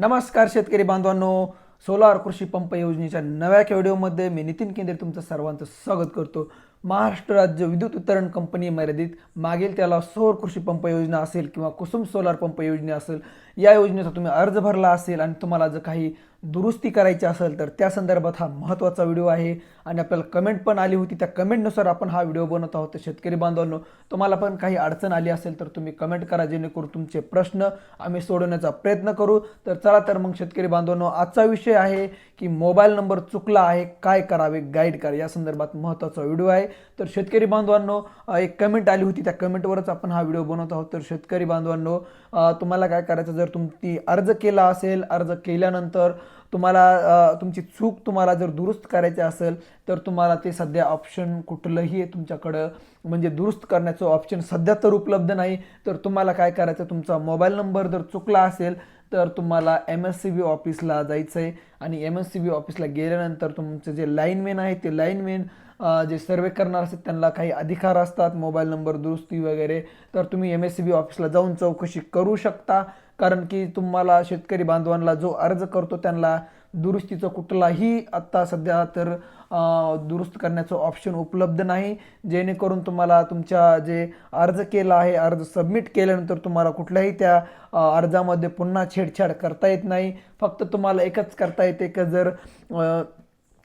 नमस्कार शेतकरी बांधवांनो. सोलार कृषी पंप योजनेच्या नव्या व्हिडिओमध्ये मी नितीन केंद्रे तुमचं सर्वांचं स्वागत करतो. महाराष्ट्र राज्य विद्युत वितरण कंपनी मर्यादित मागील त्याला सौर कृषी पंप योजना असेल किंवा कुसुम सोलार पंप योजना असेल या योजनेचा तुम्ही अर्ज भरला असेल आणि तुम्हाला जर काही दुरुस्ती करायची असेल तर त्या संदर्भात हा महत्त्वाचा व्हिडिओ आहे आणि आपल्याला कमेंट पण आली होती. त्या कमेंटनुसार आपण हा व्हिडिओ बनवत आहोत. तर शेतकरी बांधवांनो तुम्हाला पण काही अडचण आली असेल तर तुम्ही कमेंट करा जेणेकरून तुमचे प्रश्न आम्ही सोडवण्याचा प्रयत्न करू. तर चला तर मग शेतकरी बांधवांनो आजचा विषय आहे की मोबाईल नंबर चुकला आहे काय करावे गाईड करा. या संदर्भात महत्त्वाचा व्हिडिओ आहे. तर शेतकरी बांधवांनो एक कमेंट आली होती. त्या कमेंटवरच आपण हा व्हिडिओ बनवत आहोत. तर शेतकरी बांधवांनो तुम्हाला काय करायचं? जर तुमची अर्ज केला असेल अर्ज केल्यानंतर तुम्हाला तुमची चूक तुम्हाला जर दुरुस्त करायची असेल तर तुम्हाला ते सध्या ऑप्शन कुठलंही तुमच्याकडं. म्हणजे दुरुस्त करण्याचं ऑप्शन सध्या तर उपलब्ध नाही. तर तुम्हाला काय करायचं? तुमचा मोबाईल नंबर जर चुकला असेल तर तुम्हाला एम एस सी बी ऑफिसला जायचं आहे आणि एम एस सी बी ऑफिसला गेल्यानंतर तुमचे जे लाईनमॅन आहे ते लाईनमॅन जे सर्वे करणार असतात त्यांना काही अधिकार असतात मोबाईल नंबर दुरुस्ती वगैरे. तर तुम्ही एम एस सी बी ऑफिसला जाऊन चौकशी करू शकता. कारण की तुम्हाला शेतकरी बांधवांना जो अर्ज करतो त्यांना दुरुस्तीचं कुठलाही आत्ता सध्या तर दुरुस्त करण्याचं ऑप्शन उपलब्ध नाही. जेणेकरून तुम्हाला तुमच्या जे अर्ज केला आहे अर्ज सबमिट केल्यानंतर तुम्हाला कुठल्याही त्या अर्जामध्ये पुन्हा छेडछाड करता येत नाही. फक्त तुम्हाला एकच करता येते की जर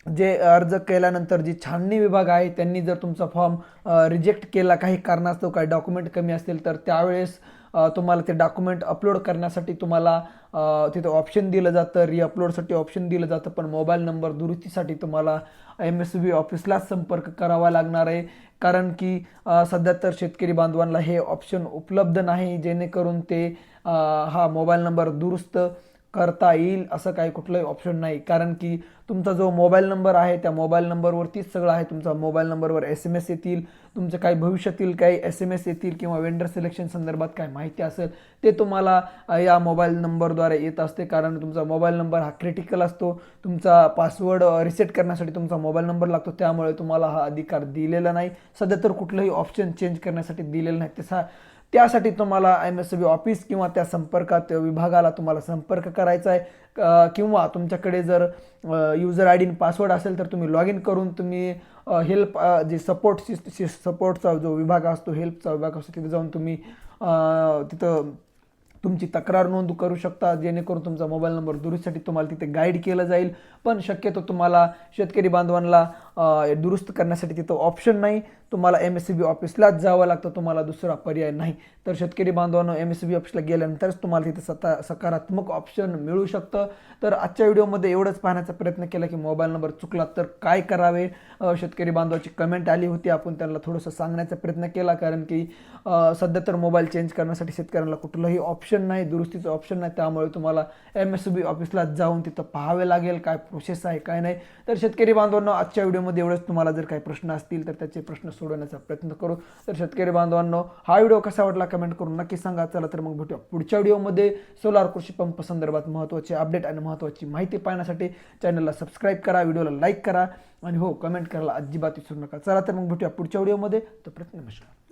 जे अर्ज केल्यानंतर जी छाननी विभाग आहे त्यांनी जर तुमचा फॉर्म रिजेक्ट केला काही कारणास्तव काही डॉक्युमेंट कमी असतील तर त्यावेळेस तुम्हाला ते डॉक्युमेंट अपलोड करण्यासाठी तुम्हाला तिथं ऑप्शन दिलं जातं रिअपलोडसाठी ऑप्शन दिलं जातं पण मोबाईल नंबर दुरुस्तीसाठी तुम्हाला एम एस बी ऑफिसलाच संपर्क करावा लागणार आहे. कारण की सध्या तर शेतकरी बांधवांना हे ऑप्शन उपलब्ध नाही जेणेकरून ते हा मोबाईल नंबर दुरुस्त करता येईल असं काही कुठलंही ऑप्शन नाही. कारण की तुमचा जो मोबाईल नंबर आहे त्या मोबाईल नंबरवरतीच सगळं आहे. तुमचा मोबाईल नंबरवर एस एम एस येतील तुमचं काही भविष्यातील काही एस एम एस येतील किंवा वेंडर सिलेक्शन संदर्भात काय माहिती असेल ते तुम्हाला या मोबाईल नंबरद्वारे येत असते. कारण तुमचा मोबाईल नंबर हा क्रिटिकल असतो. तुमचा पासवर्ड रिसेट करण्यासाठी तुमचा मोबाईल नंबर लागतो. त्यामुळे तुम्हाला हा अधिकार दिलेला नाही. सध्या तर कुठलंही ऑप्शन चेंज करण्यासाठी दिलेलं नाही. तसा त्यासाठी तुम्हाला एम एस बी ऑफिस किंवा त्या संपर्कात विभागाला तुम्हाला संपर्क करायचा आहे. किंवा तुमच्याकडे जर युजर आय डी पासवर्ड असेल तर तुम्ही लॉग इन करून तुम्ही हेल्प जे सपोर्ट सपोर्टचा जो विभाग असतो हेल्पचा विभाग असतो तिथे जाऊन तुम्ही तिथं तुमची तक्रार नोंद करू शकता. जेणेकरून तुमचा मोबाईल नंबर दुरुस्तीसाठी तुम्हाला तिथे गाईड केलं जाईल. पण शक्यतो तुम्हाला शेतकरी बांधवांना दुरुस्त करण्यासाठी तिथं ऑप्शन नाही. तुम्हाला एम एस सी बी ऑफिसलाच जावं लागतं तुम्हाला दुसरा पर्याय नाही. तर शेतकरी बांधवांनो एम एस सी बी ऑफिसला गेल्यानंतरच तुम्हाला तिथे सता सकारात्मक ऑप्शन मिळू शकतं. तर आजच्या व्हिडिओमध्ये एवढंच पाहण्याचा प्रयत्न केला की मोबाईल नंबर चुकला तर काय करावे? शेतकरी बांधवाची कमेंट आली होती. आपण त्यांना थोडंसं सांगण्याचा प्रयत्न केला कारण की सध्या तर मोबाईल चेंज करण्यासाठी शेतकऱ्यांना कुठलंही ऑप्शन नाही दुरुस्तीचं ऑप्शन नाही. त्यामुळे तुम्हाला एम एस बी ऑफिसला जाऊन तिथं पाहावे लागेल काय प्रोसेस आहे काय नाही. तर शेतकरी बांधवांनो आजच्या व्हिडिओमध्ये एवढंच. तुम्हाला जर काही प्रश्न असतील तर त्याचे प्रश्न सोडवण्याचा प्रयत्न करू. तर शेतकरी बांधवांनो हा व्हिडिओ कसा वाटला कमेंट करून नक्की सांगा. चला तर मग भेटूया पुढच्या व्हिडिओमध्ये. सोलार कृषी पंप संदर्भात महत्त्वाचे अपडेट आणि महत्त्वाची माहिती पाहण्यासाठी चॅनलला सबस्क्राईब करा व्हिडिओला लाईक करा आणि हो कमेंट करायला अजिबात विसरू नका. चला तर मग भेटूया पुढच्या व्हिडिओमध्ये. तो प्रयत्न नमस्कार.